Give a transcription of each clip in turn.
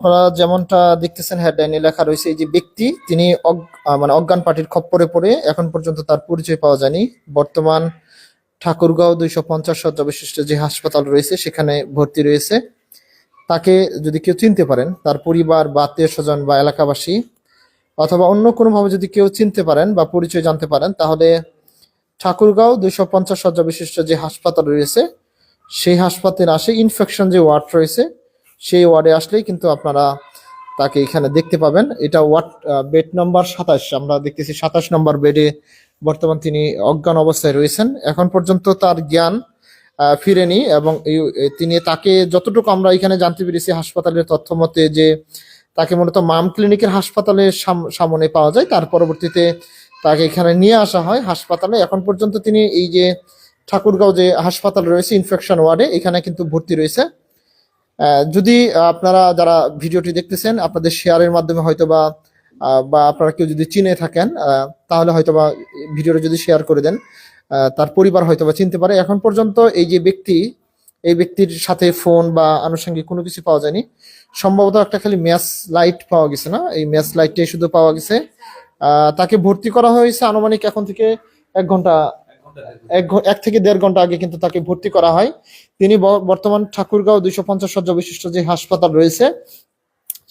আপনারা যেমনটা দেখতেছেন হেডলাইনে লেখা রয়েছে, এই যে ব্যক্তি, তিনি মানে অজ্ঞান পার্টির খপ্পরে পড়ে, এখন পর্যন্ত তার পরিচয় পাওয়া যায়নি। বর্তমান ঠাকুরগাঁও দুইশো পঞ্চাশ শয্যা বিশিষ্ট যে হাসপাতাল রয়েছে, সেখানে ভর্তি রয়েছে। তাকে যদি কেউ চিনতে পারেন, তার পরিবার বা আত্মীয় স্বজন বা এলাকাবাসী, অথবা অন্য কোনোভাবে যদি কেউ চিনতে পারেন বা পরিচয় জানতে পারেন, তাহলে ঠাকুরগাঁও দুইশো পঞ্চাশ শয্যা বিশিষ্ট যে হাসপাতাল রয়েছে, সেই হাসপাতালে আসে, ইনফেকশন যে ওয়ার্ড রয়েছে সেই ওয়ার্ডে আসলেই কিন্তু আপনারা তাকে এখানে দেখতে পাবেন। এটা ওয়ার্ড বেড নম্বর সাতাশ। আমরা দেখতেছি সাতাশ নম্বর বেডে বর্তমান তিনি অজ্ঞান অবস্থায় রয়েছেন। এখন পর্যন্ত তার জ্ঞান ফিরেনি এবং তিনি তাকে যতটুকু আমরা এখানে জানতে পেরেছি হাসপাতালের তথ্য মতে যে তাকে মূলত মাম ক্লিনিকের হাসপাতালের সাম- সামনে পাওয়া যায়। তার পরবর্তীতে তাকে এখানে নিয়ে আসা হয় হাসপাতালে। এখন পর্যন্ত তিনি এই যে ঠাকুরগাঁও যে হাসপাতাল রয়েছে, ইনফেকশন ওয়ার্ডে, এখানে কিন্তু ভর্তি রয়েছে। যদি আপনারা যারা ভিডিওটি দেখতেছেন, আপনাদের শেয়ারের মাধ্যমে হয়তো বা বা আপনারা কেউ যদি চিনে থাকেন তাহলে হয়তো বা ভিডিওটা যদি শেয়ার করে দেন তার পরিবার হয়তো বা চিনতে পারে। এখন পর্যন্ত এই যে ব্যক্তি, এই ব্যক্তির সাথে ফোন বা আনুষঙ্গিক কোনো কিছু পাওয়া যায়নি। সম্ভবত একটা খালি ম্যাচ লাইট পাওয়া গেছে না? এই ম্যাচ লাইটটাই শুধু পাওয়া গেছে। তাকে ভর্তি করা হয়েছে আনুমানিক এখন থেকে এক ঘণ্টা এক থেকে দেড় ঘণ্টা আগে কিন্তু তাকে ভর্তি করা হয়। তিনি বর্তমান ঠাকুরগাঁও দুইশো পঞ্চাশ শয্যা বিশিষ্ট যে হাসপাতাল রয়েছে,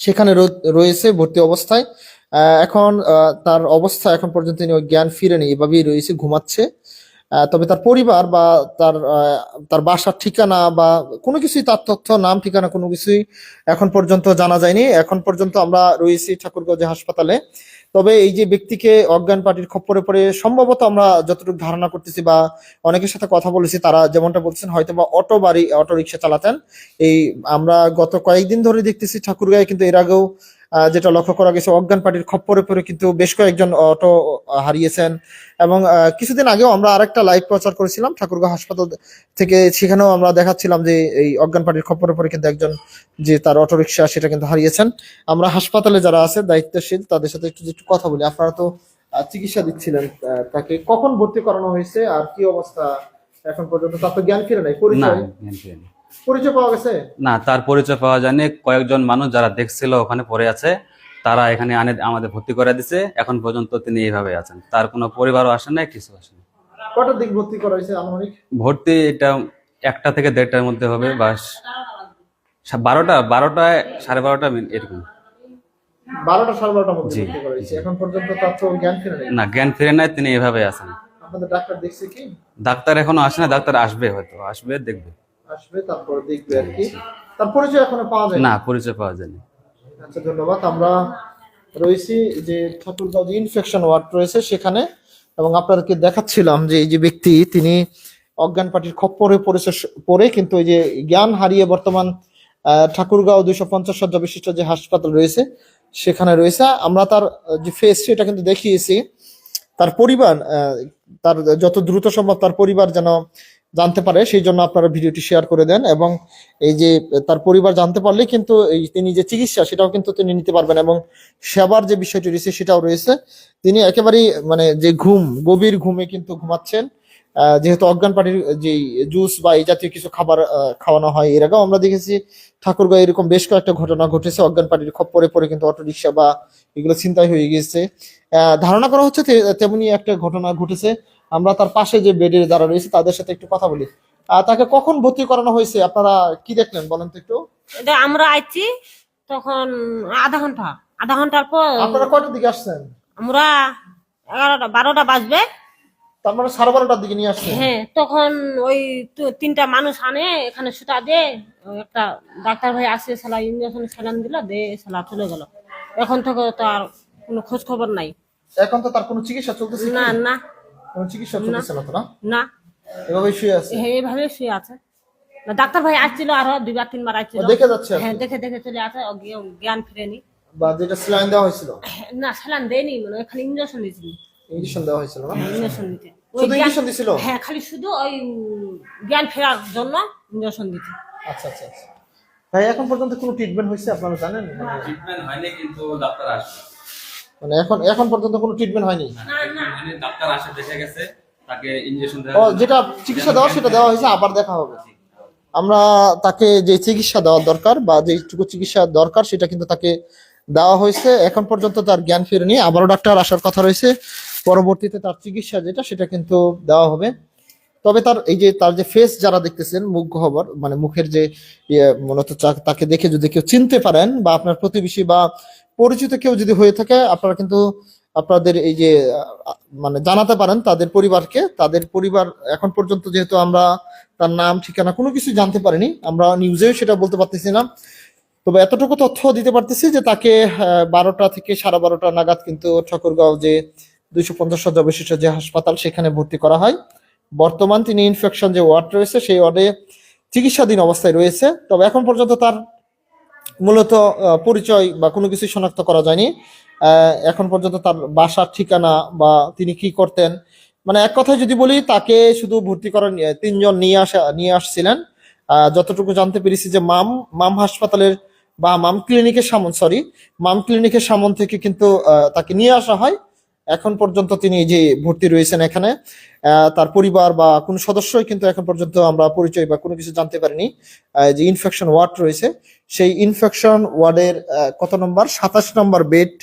সেখানে রয়েছে ভর্তি অবস্থায়। এখন তার অবস্থা এখন পর্যন্ত তিনি জ্ঞান ফিরেনি। এভাবেই রয়েছে, ঘুমাচ্ছে। তবে তার পরিবার বা তার তার বাসার ঠিকানা বা কোনো কিছুই, তার তথ্য, নাম, ঠিকানা কোনো কিছুই এখন পর্যন্ত জানা যায়নি। এখন পর্যন্ত আমরা রয়েছি ঠাকুরগাঁও যে হাসপাতালে। তবে এই যে ব্যক্তিকে অজ্ঞান পার্টির খপ্পরে পড়ে, সম্ভবত আমরা যতটুকু ধারণা করতেছি বা অনেকের সাথে কথা বলেছি, তারা যেমনটা বলছেন, হয়তো বা অটো বাড়ি, অটো রিক্সা চালাতেন। এই আমরা গত কয়েকদিন ধরে দেখতেছি ঠাকুরগাঁয়ে, কিন্তু এর আগেও যেটা লক্ষ্য করা গেছে, অজ্ঞান পার্টির খপ্পরে পড়ে কিন্তু বেশ কয়েকজন অটো হারিয়েছেন। এবং কিছুদিন আগেও আমরা আরেকটা লাইভ প্রচার করেছিলাম ঠাকুরগাঁও হাসপাতাল থেকে। সেখানেও আমরা দেখাচ্ছিলাম যে এই অজ্ঞান পার্টির খপ্পরে পড়ে কিন্তু একজন যে তার অটো রিক্সা, সেটা কিন্তু হারিয়েছেন। আমরা হাসপাতালে যারা আছে, দায়িত্বশীল, তাদের সাথে একটু একটু কথা বলি। আপনারা তো চিকিৎসা দিচ্ছিলেন তাকে। কখন ভর্তি করানো হয়েছে? আর কি অবস্থা এখন পর্যন্ত? তার তো জ্ঞান ফিরে নাই, পরিচয়। পরিচয় পাওয়া গেছে? না তার পরিচয় পাওয়া যায়নি। কয়েকজন মানুষ যারা দেখছিল ওখানে পড়ে আছে তারা এখানে আনে আমাদের ভর্তি করে দিছে। এখন পর্যন্ত তিনি এইভাবে আছেন। তার কোনো পরিবারও আসে নাই কিছু আসে না কটার দিক ভর্তি করা হয়েছে আনুমানিক? ভর্তি এটা একটা থেকে দেড়টার মধ্যে হবে বারোটা বারোটায় সাড়ে বারোটা এরকম। বারোটা সাড়ে বারোটার মধ্যে ভর্তি করা হয়েছে। এখন পর্যন্ত তার তো জ্ঞান ফিরে নেই। না জ্ঞান ফিরে নাই তিনি এইভাবে আছেন। আপনাদের ডাক্তার দেখছে কি? ডাক্তার এখনও আসে না ডাক্তার আসবে হয়তো আসবে দেখবে। আসবে তারপরে দেখবে আর কি। তার পরিচয় এখনও পাওয়া যায় না পরিচয় পাওয়া যায়নি। আচ্ছা ধন্যবাদ। আমরা রয়েছি যে ঠাকুরগাঁও যে ইনফেকশন ওয়ার্ড রয়েছে সেখানে এবং আপনাদেরকে দেখাচ্ছিলাম যে এই যে ব্যক্তি তিনি অজ্ঞান পার্টির খপ্পরে পড়েছে পড়ে কিন্তু ওই যে জ্ঞান হারিয়ে বর্তমান ঠাকুরগাঁও দুইশো পঞ্চাশ শয্যা বিশিষ্ট যে হাসপাতাল রয়েছে সেখানে রয়েছে। আমরা তার যে ফেস সেটা কিন্তু দেখিয়েছি। তার পরিবার তার যত দ্রুত সম্ভব তার পরিবার যেন জানতে পারে, সেই জন্য আপনারা ভিডিওটি শেয়ার করে দেন এবং এই যে তার পরিবার জানতে পারলে কিন্তু এই তিনি যে চিকিৎসা, সেটাও কিন্তু তিনি নিতে পারবেন এবং সেবার যে বিষয়টি রয়েছে, সেটাও রয়েছে। তিনি একেবারেই মানে যে ঘুম, গভীর ঘুমে কিন্তু ঘুমাচ্ছেন। যেহেতু অজ্ঞান পাটির যে জুস বা এই জাতীয় কিছু খাবার খাওয়ানো হয়, এর আগেও আমরা দেখেছি ঠাকুরগাঁও এরকম বেশ কয়েকটা ঘটনা ঘটেছে। অজ্ঞান পাটির খপ্পরে পরে কিন্তু অটো রিক্সা বা এগুলো চিন্তাই হয়ে গিয়েছে। ধারণা করা হচ্ছে তেমনি একটা ঘটনা ঘটেছে। আমরা তার পাশে যে বেডের যারা রয়েছে তাদের সাথে একটু কথা বলি। তাকে কখন ভর্তি করানো হয়েছে? আপনারা কি দেখলেন? বলেন তো একটু। আমরা আইছি তখন আধা ঘণ্টা। আধা ঘণ্টার পর আপনারা কয়টার দিকে আসছেন? আমরা এগারোটা বারোটা বাজবে। তার মানে সাড়ে বারোটার দিকে নিয়ে আসছেন? হ্যাঁ তখন ওই তিনটা মানুষ আনে এখানে সুতা দে একটা ডাক্তার ভাই আসে সালা ইঞ্জেকশন স্যালান দিল দে সালা চলে গেল। এখন থেকে তো আর কোনো খোঁজ খবর নাই। এখন তো তার কোনো চিকিৎসা চলতেছে? না না। কোনো চিকিৎসা চলতেছে না। তো না না। এভাবে শুয়ে আছে? এইভাবে শুয়ে আছে। ডাক্তার ভাই আসছিল আরও দুইবার তিনবার আসছিল। দেখে যাচ্ছে হ্যাঁ দেখে দেখে চলে জ্ঞ- জ্ঞান ফিরেনি। বা যেটা স্যালাইন দেওয়া হয়েছিল? না দেয়নি মানে এখানে ইঞ্জেকশন দিয়েছিল। ইঞ্জেকশন দেওয়া হয়েছিল না? ইঞ্জেকশন দিতে। শুধু জ্ঞান- ইঞ্জেকশন দিছিল? হ্যাঁ খালি শুধু ওই জ্ঞান ফেরার জন্য ইঞ্জেকশন দিতে। আচ্ছা আচ্ছা আচ্ছা। ভাই এখন পর্যন্ত কোনো ট্রিটমেন্ট হয়েছে আপনারা জানেন? মানে- ট্রিটমেন্ট হয়নি কিন্তু ডাক্তার আসবে। মানে এখন এখন পর্যন্ত কোনো ট্রিটমেন্ট হয়নি। ডাক্তার আসে দেখে গেছে তাকে ইঞ্জেকশন ও যেটা চিকিৎসা দেওয়া সেটা দেওয়া হয়েছে আবার দেখা হবে। আমরা তাকে যে চিকিৎসা দেওয়া দরকার বা যেটুকু চিকিৎসা দরকার সেটা কিন্তু তাকে দেওয়া হয়েছে। এখন পর্যন্ত তার জ্ঞান ফিরেনি। আবারও ডাক্তার আসার কথা রয়েছে। পরবর্তীতে তার চিকিৎসা যেটা সেটা কিন্তু দেওয়া হবে। তবে তার এই যে তার যে ফেস যারা দেখতেছেন মুখ গহ্বর মানে মুখের যে ইয়ে মূলত চা- তাকে দেখে যদি কেউ চিনতে পারেন বা আপনার প্রতিবেশী বা পরিচিত কেউ যদি হয়ে থাকে, আপনারা কিন্তু আপনাদের এই যে মানে জানাতে পারেন তাদের পরিবারকে। তাদের পরিবার এখন পর্যন্ত যেহেতু আমরা তার নাম, ঠিকানা কোনো কিছু জানতে পারিনি, আমরা নিউজেও সেটা বলতে পারতেছি না। তবে এতটুকু তথ্য দিতে পারতেছি যে তাকে বারোটা থেকে সাড়ে বারোটা নাগাদ কিন্তু ঠাকুরগাঁও যে দুইশো পঞ্চাশ শয্যা বিশিষ্ট যে হাসপাতাল, সেখানে ভর্তি করা হয়। বর্তমান তিনি ইনফেকশন যে ওয়ার্ড রয়েছে, সেই ওয়ার্ডে চিকিৎসাধীন অবস্থায় রয়েছে। তবে এখন পর্যন্ত তার মূলত পরিচয় বা কোনো কিছু শনাক্ত করা যায়নি। এখন পর্যন্ত তার বাসার ঠিকানা বা তিনি কি করতেন মানে এক কথায় যদি বলি, তাকে শুধু ভর্তি করার তিনজন নিয়ে আসা, নিয়ে আসছিলেন। যতটুকু জানতে পেরেছি যে মাম মাম হাসপাতালের বা মাম ক্লিনিকের সামন সরি মাম ক্লিনিকের সামন থেকে কিন্তু তাকে নিয়ে আসা হয়। এখন পর্যন্ত তিনি যে ভর্তি রয়েছেন এখানে তার পরিবার বা কোনো সদস্যই কিন্তু এখন পর্যন্ত আমরা পরিচয় বা কোনো কিছু জানতে পারিনি। যে ইনফেকশন ওয়ার্ড রয়েছে, সেই ইনফেকশন ওয়ার্ডের কত নম্বর? সাতাশ নম্বর বেড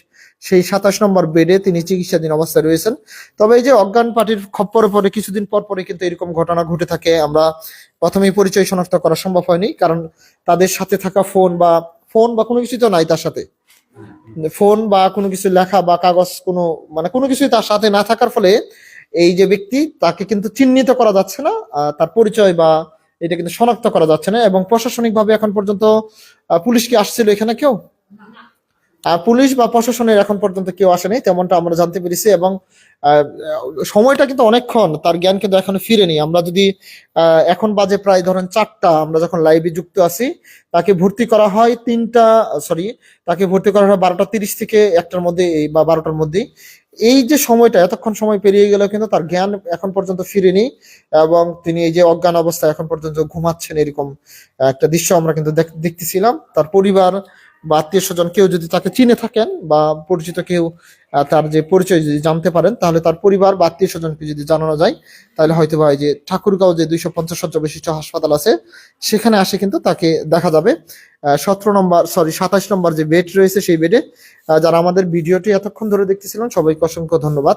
সেই সাতাশ নম্বর বেডে তিনি চিকিৎসাধীন অবস্থায় রয়েছেন। তবে এই যে অজ্ঞান পার্টির খপ্পরে পরে কিছুদিন পর পরে কিন্তু এরকম ঘটনা ঘটে থাকে, আমরা প্রথমেই পরিচয় শনাক্ত করা সম্ভব হয়নি, কারণ তাদের সাথে থাকা ফোন বা ফোন বা কোনো কিছু তো নাই তার সাথে। ফোন বা কোনো কিছু লেখা বা কাগজ কোনো মানে কোনো কিছুই তার সাথে না থাকার ফলে এই যে ব্যক্তি তাকে কিন্তু চিহ্নিত করা যাচ্ছে না তার পরিচয় বা এটা কিন্তু শনাক্ত করা যাচ্ছে না এবং প্রশাসনিকভাবে এখন পর্যন্ত পুলিশ কি আসছিল এখানে কেউ? পুলিশ বা প্রশাসনের এখন পর্যন্ত কেউ আসেনি তেমনটা আমরা জানতে পেরেছি এবং সময়টা কিন্তু অনেকক্ষণ, তার জ্ঞান কিন্তু এখনও ফিরেনি। আমরা যদি এখন বাজে প্রায় ধরেন চারটা, আমরা যখন লাইভে যুক্ত আছি, তাকে ভর্তি করা হয় তিনটা সরি তাকে ভর্তি করা হয় বারোটা তিরিশ থেকে একটার মধ্যে বা বারোটার মধ্যে এই যে সময়টা, এতক্ষণ সময় পেরিয়ে গেল কিন্তু তার জ্ঞান এখন পর্যন্ত ফিরেনি এবং তিনি এই যে অজ্ঞান অবস্থায় এখন পর্যন্ত ঘুমাচ্ছেন এরকম একটা দৃশ্য আমরা কিন্তু দেখ- দেখতেছিলাম। তার পরিবার বা আত্মীয় স্বজন কেউ যদি তাকে চিনে থাকেন বা পরিচিত কেউ তার যে পরিচয় যদি জানতে পারেন, তাহলে তার পরিবার বা আত্মীয় স্বজনকে যদি জানানো যায়, তাহলে হয়তো ভাই যে ঠাকুরগাঁও যে দুইশো পঞ্চাশ শয্যা বিশিষ্ট হাসপাতাল আছে, সেখানে আসে কিন্তু তাকে দেখা যাবে। সতেরো নম্বর সরি সাতাশ নম্বর যে বেড রয়েছে সেই বেডে যারা আমাদের ভিডিওটি এতক্ষণ ধরে দেখতেছিলেন, সবাইকে অসংখ্য ধন্যবাদ।